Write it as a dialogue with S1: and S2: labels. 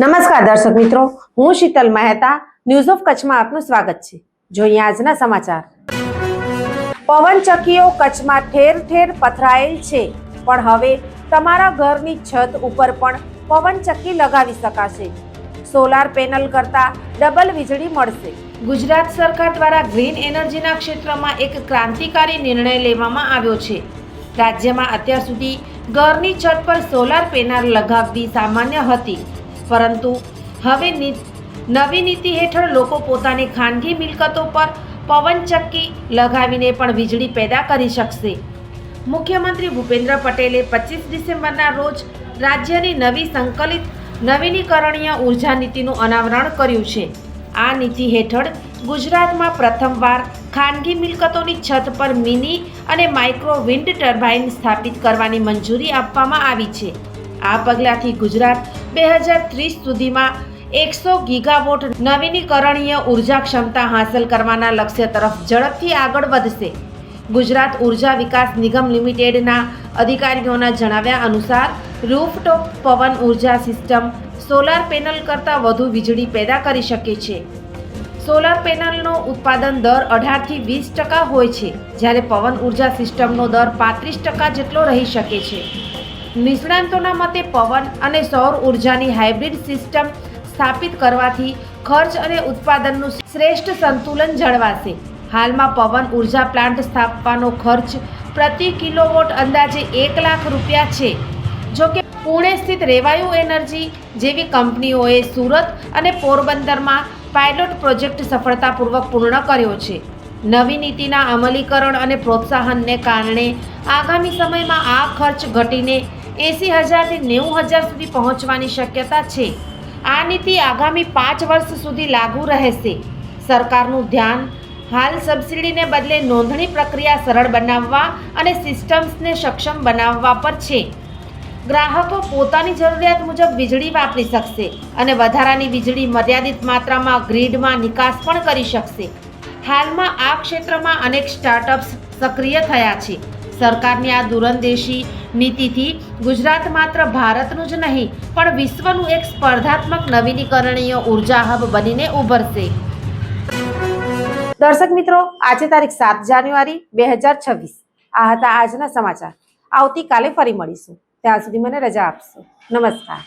S1: નમસ્કાર દર્શક મિત્રો, હું શીતલ મહેતા ન્યૂઝ ઓફ કચ્છમાં આપનું સ્વાગત છે. જોઈએ આજના સમાચાર. પવન ચક્કીઓ કચ્છમાં ઠેર ઠેર પથરાયેલ છે. પણ હવે તમારા ઘરની છત ઉપર પણ પવન ચક્કી લગાવી શકાશે. સોલાર પેનલ કરતા ડબલ વીજળી મળશે. ગુજરાત સરકાર દ્વારા ગ્રીન એનર્જીના ક્ષેત્રમાં એક ક્રાંતિકારી નિર્ણય લેવામાં આવ્યો છે. રાજ્યમાં અત્યાર સુધી ઘરની છત પર સોલાર પેનલ લગાવવી સામાન્ય હતી. પરંતુ હવે નવી નીતિ હેઠળ લોકો પોતાની ખાનગી મિલકતો પર પવનચક્કી લગાવીને પણ વીજળી પેદા કરી શકશે. મુખ્યમંત્રી ભૂપેન્દ્ર પટેલે પચીસ ડિસેમ્બરના રોજ રાજ્યની નવી સંકલિત નવીનીકરણીય ઊર્જા નીતિનું અનાવરણ કર્યું છે. આ નીતિ હેઠળ ગુજરાતમાં પ્રથમવાર ખાનગી મિલકતોની છત પર મિની અને માઇક્રો વિન્ડ ટર્બાઇન સ્થાપિત કરવાની મંજૂરી આપવામાં આવી છે. આ પગલાંથી ગુજરાત બે હજાર ત્રીસ સુધીમાં એકસો ગીગાવોટ નવીનીકરણીય ઊર્જા ક્ષમતા હાંસલ કરવાના લક્ષ્ય તરફ ઝડપથી આગળ વધશે. ગુજરાત ઊર્જા વિકાસ નિગમ લિમિટેડના અધિકારીઓના જણાવ્યા અનુસાર, રૂફટોપ પવન ઊર્જા સિસ્ટમ સોલાર પેનલ કરતાં વધુ વીજળી પેદા કરી શકે છે. સોલાર પેનલનો ઉત્પાદન દર અઢારથી વીસ ટકા હોય છે, જ્યારે પવન ઊર્જા સિસ્ટમનો દર પાંત્રીસ ટકા જેટલો રહી શકે છે. નિષ્ણાંતોના મતે પવન અને સૌર ઉર્જાની હાઇબ્રિડ સિસ્ટમ સ્થાપિત કરવાથી ખર્ચ અને ઉત્પાદનનું શ્રેષ્ઠ સંતુલન જળવાશે. હાલમાં પવન ઊર્જા પ્લાન્ટ સ્થાપવાનો ખર્ચ પ્રતિ કિલોવોટ અંદાજે એક લાખ રૂપિયા છે. જો કે પુણે સ્થિત રેવાયુ એનર્જી જેવી કંપનીઓએ સુરત અને પોરબંદરમાં પાયલોટ પ્રોજેક્ટ સફળતાપૂર્વક પૂર્ણ કર્યો છે. નવી નીતિના અમલીકરણ અને પ્રોત્સાહનને કારણે આગામી સમયમાં આ ખર્ચ ઘટીને એંસી હજારથી નેવું હજાર સુધી પહોંચવાની શક્યતા છે. આ નીતિ આગામી પાંચ વર્ષ સુધી લાગુ રહેશે. સરકારનું ધ્યાન હાલ સબસિડીને બદલે નોંધણી પ્રક્રિયા સરળ બનાવવા અને સિસ્ટમ્સને સક્ષમ બનાવવા પર છે. ગ્રાહકો પોતાની જરૂરિયાત મુજબ વીજળી વાપરી શકશે અને વધારાની વીજળી મર્યાદિત માત્રામાં ગ્રીડમાં નિકાસ પણ કરી શકશે. હાલમાં આ ક્ષેત્રમાં અનેક સ્ટાર્ટઅપ્સ સક્રિય થયા છે. સરકારની આ દૂરંદેશી નીતિથી ગુજરાત માત્ર ભારતનું જ નહીં, પણ વિશ્વનું એક સ્પર્ધાત્મક નવીનીકરણીય ઊર્જા હબ બનીને ઉભરશે. દર્શક મિત્રો, આજે તારીખ સાત જાન્યુઆરી બે હજાર છવ્વીસ. આ હતા આજના સમાચાર. આવતીકાલે ફરી મળીશું. ત્યાં સુધી મને રજા આપશો. નમસ્કાર.